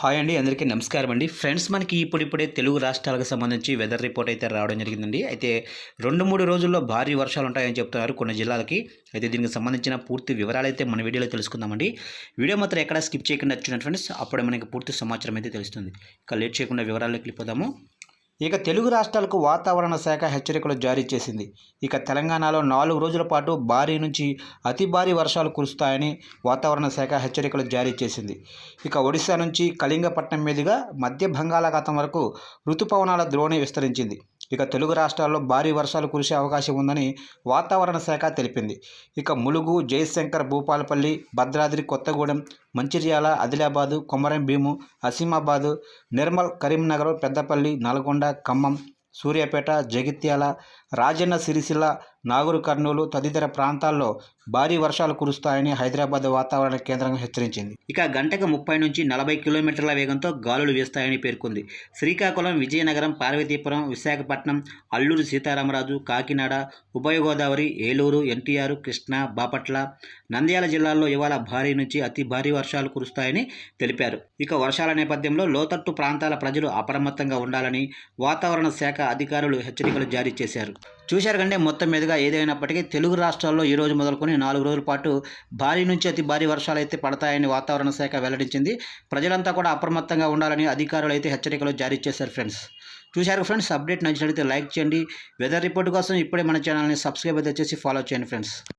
Hi అండి అందరికీ నమస్కారం అండి. ఫ్రెండ్స్ మనకి ఇప్పుడిప్పుడే తెలుగు రాష్ట్రాలకు సంబంధించి వెదర్ రిపోర్ట్ అయితే రావడం జరిగిందండి. అయితే రెండు మూడు రోజుల్లో భారీ వర్షాలు ఉంటాయని చెప్తున్నారు కొన్ని జిల్లాలకి. అయితే దీనికి సంబంధించిన పూర్తి వివరాలు అయితే మన వీడియోలో తెలుసుకుందామండి. వీడియో మాత్రం ఎక్కడ స్కిప్ చేయకుండా వచ్చిన ఫ్రెండ్స్. అప్పుడే మనకి పూర్తి సమాచారం అయితే తెలుస్తుంది. ఇక లేట్ చేయకుండా వివరాల్లోకి వెళ్ళిపోదాము. ఇక తెలుగు రాష్ట్రాలకు వాతావరణ శాఖ హెచ్చరికలు జారీ చేసింది. ఇక తెలంగాణలో నాలుగు రోజుల పాటు భారీ నుంచి అతి భారీ వర్షాలు కురుస్తాయని వాతావరణ శాఖ హెచ్చరికలు జారీ చేసింది. ఇక ఒడిశా నుంచి కళింగపట్నం మీదుగా మధ్య బంగాళాఖాతం వరకు ఋతుపవనాల ద్రోణి విస్తరించింది. ఇక తెలుగు రాష్ట్రాల్లో భారీ వర్షాలు కురిసే అవకాశం ఉందని వాతావరణ శాఖ తెలిపింది. ఇక ములుగు జయశంకర్ భూపాలపల్లి భద్రాద్రి కొత్తగూడెం మంచిర్యాల ఆదిలాబాదు కొమరం భీము అసీమాబాదు నిర్మల్ కరీంనగర్ పెద్దపల్లి నల్గొండ ఖమ్మం సూర్యాపేట జగిత్యాల రాజన్న సిరిసిల్ల నాగూరు కర్నూలు తదితర ప్రాంతాల్లో భారీ వర్షాలు కురుస్తాయని హైదరాబాద్ వాతావరణ కేంద్రం హెచ్చరించింది. ఇక గంటకు ముప్పై నుంచి నలభై కిలోమీటర్ల వేగంతో గాలులు వీస్తాయని పేర్కొంది. శ్రీకాకుళం విజయనగరం పార్వతీపురం విశాఖపట్నం అల్లూరు సీతారామరాజు కాకినాడ ఉభయ గోదావరి ఏలూరు ఎన్టీఆర్ కృష్ణా బాపట్ల నంద్యాల జిల్లాల్లో ఇవాళ భారీ నుంచి అతి భారీ వర్షాలు కురుస్తాయని తెలిపారు. ఇక వర్షాల నేపథ్యంలో లోతట్టు ప్రాంతాల ప్రజలు అప్రమత్తంగా ఉండాలని వాతావరణ శాఖ అధికారులు హెచ్చరికలు జారీ చేశారు. చూశారు కంటే మొత్తం మీదుగా ఏదైనప్పటికీ తెలుగు రాష్ట్రాల్లో ఈ రోజు మొదలుకొని నాలుగు రోజుల పాటు భారీ నుంచి అతి భారీ వర్షాలు అయితే పడతాయని వాతావరణ శాఖ వెల్లడించింది. ప్రజలంతా కూడా అప్రమత్తంగా ఉండాలని అధికారులు అయితే హెచ్చరికలు జారీ చేశారు ఫ్రెండ్స్. చూశారు ఫ్రెండ్స్ అప్డేట్ నచ్చినట్లయితే లైక్ చేయండి. వెదర్ రిపోర్ట్ కోసం ఇప్పుడే మన ఛానల్ని సబ్స్క్రైబ్ అయితే చేసి ఫాలో చేయండి ఫ్రెండ్స్.